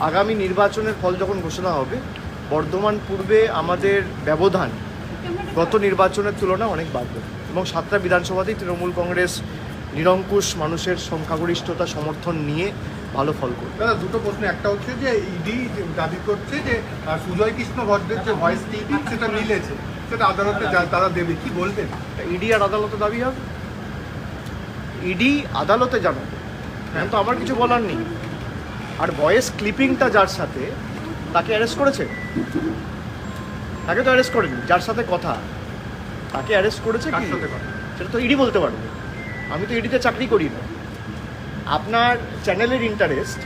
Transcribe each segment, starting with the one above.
আগামী নির্বাচনের ফল যখন ঘোষণা হবে বর্ধমান পূর্বে আমাদের ব্যবধান গত নির্বাচনের তুলনায় অনেক বাড়বে এবং সাতটা বিধানসভাতেই তৃণমূল কংগ্রেস নিরঙ্কুশ মানুষের সংখ্যাগরিষ্ঠতা সমর্থন নিয়ে ভালো ফল করবে। দাদা দুটো প্রশ্ন। একটা হচ্ছে যে ইডি দাবি করছে যে সুজয় কৃষ্ণ ভদ্রের যে ভয়েস টিভি সেটা মিলেছে। সেটা আদালতে তারা দেবে। কি বলবেন? ইডি আর আদালতে দাবি হবে? ইডি আদালতে জানাবে। তো আমার কিছু বলার নেই। আর ভয়েস ক্লিপিংটা যার সাথে তাকে অ্যারেস্ট করেছে? তাকে তো অ্যারেস্ট করেনি যার সাথে কথা। তাকে অ্যারেস্ট করেছে কার কি? সেটা তো ইডি বলতে পারবে। আমি তো ইডিতে চাকরি করি না। আপনার চ্যানেলের ইন্টারেস্ট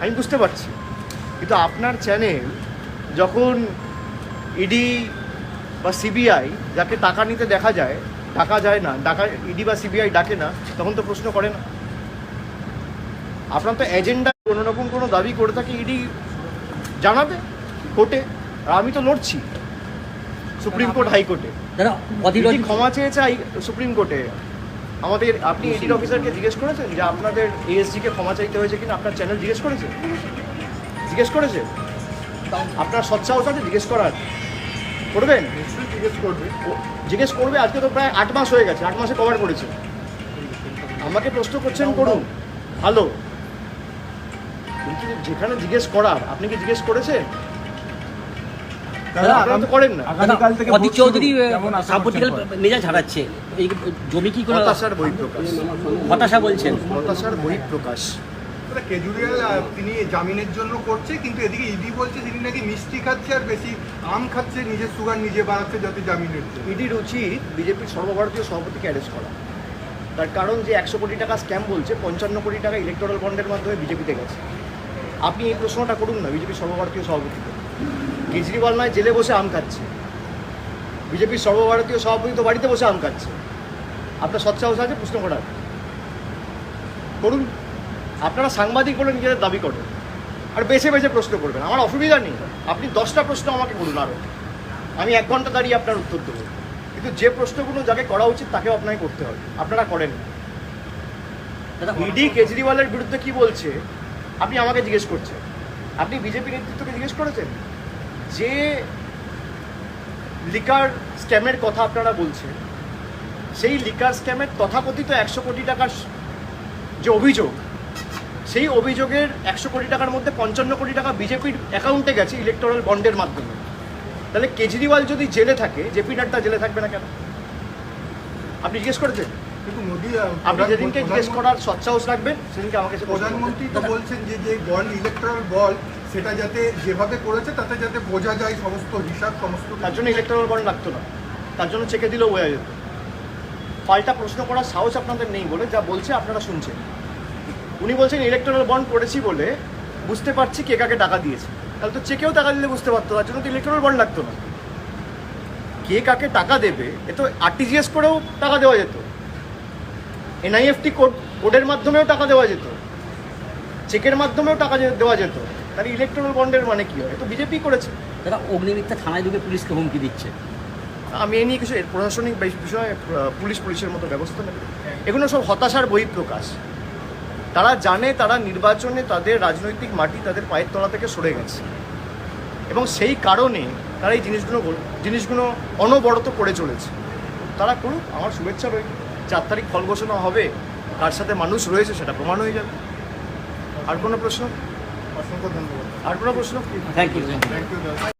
আমি বুঝতে পারছি। কিন্তু আপনার চ্যানেল যখন ইডি বা সিবিআই যাকে টাকা নিতে দেখা যায় ডাকা যায় না ডাকা ইডি বা সিবিআই ডাকে না তখন তো প্রশ্ন করে না। আপনার তো এজেন্ডা কোনো রকম কোনো দাবি করে থাকে ইডি জানাবে কোর্টে আর আমি তো লড়ছি সুপ্রিম কোর্ট হাইকোর্টে ক্ষমা চেয়েছে সুপ্রিম কোর্টে। আমাদের আপনি ইডির অফিসারকে জিজ্ঞেস করেছেন যে আপনাদের এএসজিকে ক্ষমা চাইতে হয়েছে কিনা? আপনার চ্যানেল জিজ্ঞেস করেছে? জিজ্ঞেস করেছে? আপনার সচ্ছাহস আছে? জিজ্ঞেস করার। করবেন? জিজ্ঞেস করবে। জিজ্ঞেস করবে। আজকে তো প্রায় আট মাস হয়ে গেছে আট মাসে কভার করেছে। আমাকে প্রশ্ন করছেন করুন। ভালো। কিন্তু যেখানে জিজ্ঞেস করার আপনি কি জিজ্ঞেস করেছেন? দাদা, আপনারা তো করেন না। আগামীকাল থেকে অধীর ভোট শুরু। চৌধুরী সাম্প্রতিকাল মেজাজ হারাচ্ছে এই জমি কি করে হতাশার বহিঃপ্রকাশ। হতাশা বলছেন। হতাশার বহিঃপ্রকাশ। কেজরিওয়াল তিনি জামিনের জন্য করছে কিন্তু এদিকে ইডি বলছে তিনি নাকি মিষ্টি খাচ্ছে আর বেশি আম খাচ্ছে নিজের সুগার নিজে বাড়াচ্ছে যাতে জামিনের ইডির উচিত বিজেপির সর্বভারতীয় সভাপতিকে অ্যারেস্ট করা। তার কারণ যে একশো কোটি টাকা স্ক্যাম বলছে পঞ্চান্ন কোটি টাকা ইলেকট্রাল বন্ডের মাধ্যমে বিজেপিতে গেছে। আপনি এই প্রশ্নটা করুন না বিজেপির সর্বভারতীয় সভাপতিকে কেজরিওয়াল নয় জেলে বসে আম খাচ্ছে। বিজেপির সর্বভারতীয় সভাপতি তো বাড়িতে বসে আম খাচ্ছে। আপনার সৎসাহস আছে? প্রশ্ন করার। করুন। আপনারা সাংবাদিক বলে নিজেদের দাবি করেন। আর বেছে বেছে প্রশ্ন করবেন। আমার অসুবিধা নেই। আপনি দশটা প্রশ্ন আমাকে করুন আরও আমি এক ঘণ্টা দাঁড়িয়ে আপনার উত্তর দেবো। কিন্তু যে প্রশ্নগুলো যাকে করা উচিত তাকেও আপনাকে করতে হবে। আপনারা করেন। দাদা ইডি কেজরিওয়ালের বিরুদ্ধে কি বলছে? আপনি আমাকে জিজ্ঞেস করছেন। আপনি বিজেপি নেতৃত্বকে জিজ্ঞেস করেছেন? যে লিকার স্ক্যামের কথা আপনারা বলছেন, সেই লিকার স্ক্যামের তথাকথিত একশো কোটি টাকার যে অভিযোগ, সেই অভিযোগের একশো কোটি টাকার মধ্যে পঞ্চান্ন কোটি টাকা বিজেপির অ্যাকাউন্টে গেছে ইলেকট্রাল বন্ডের মাধ্যমে। তাহলে কেজরিওয়াল যদি জেলে থাকে জেপি নাড্ডা জেলে থাকবে না কেন? আপনি জিজ্ঞেস করেছেন? কিন্তু মোদী আপনি যেদিনকে জিজ্ঞেস করার সৎসাহস রাখবেন সেদিনকে আমাকে। প্রধানমন্ত্রী তো বলছেন যে যে বল ইলেকট্রাল বল সেটা যাতে যেভাবে করেছে তাতে যাতে বোঝা যায় সমস্ত হিসাব সমস্ত তার জন্য ইলেকট্রাল বন্ড লাগতো না। তার জন্য চেকে দিলেও বোঝা যেত। পাল্টা প্রশ্ন করার সাহস আপনাদের নেই বলে যা বলছে আপনারা শুনছেন। উনি বলছেন ইলেকট্রাল বন্ড করেছি বলে বুঝতে পারছি কে কাকে টাকা দিয়েছে। তাহলে তো চেকেও টাকা দিলে বুঝতে পারতো তার জন্য তো ইলেকট্রাল বন্ড লাগতো না। কে কাকে টাকা দেবে এ তো আরটিজিএস করেও টাকা দেওয়া যেত। এনআইএফটি কোড কোডের মাধ্যমেও টাকা দেওয়া যেত। চেকের মাধ্যমেও টাকা দেওয়া যেত। তাহলে ইলেকট্রাল বন্ডের মানে কি হয়? এ তো বিজেপি করেছে। দাদা অগ্নিমিত্রা থানায় ঢুকে পুলিশকে হুমকি দিচ্ছে। আমি এই নিয়ে কিছু প্রশাসনিক বিষয়ে পুলিশ পুলিশের মতো ব্যবস্থা নেবে। এগুলো সব হতাশার বহিঃপ্রকাশ। তারা জানে তারা নির্বাচনে তাদের রাজনৈতিক মাটি তাদের পায়ের তলা থেকে সরে গেছে। এবং সেই কারণে তারা এই জিনিসগুলো জিনিসগুলো অনবরত করে চলেছে। তারা করুক আমার শুভেচ্ছা রইল। চার তারিখ ফল ঘোষণা হবে কার সাথে মানুষ রয়েছে সেটা প্রমাণ হয়ে যাবে। আর কোনো প্রশ্ন? অসংখ্য ধন্যবাদ। আর কোনো প্রশ্ন? Thank you thank you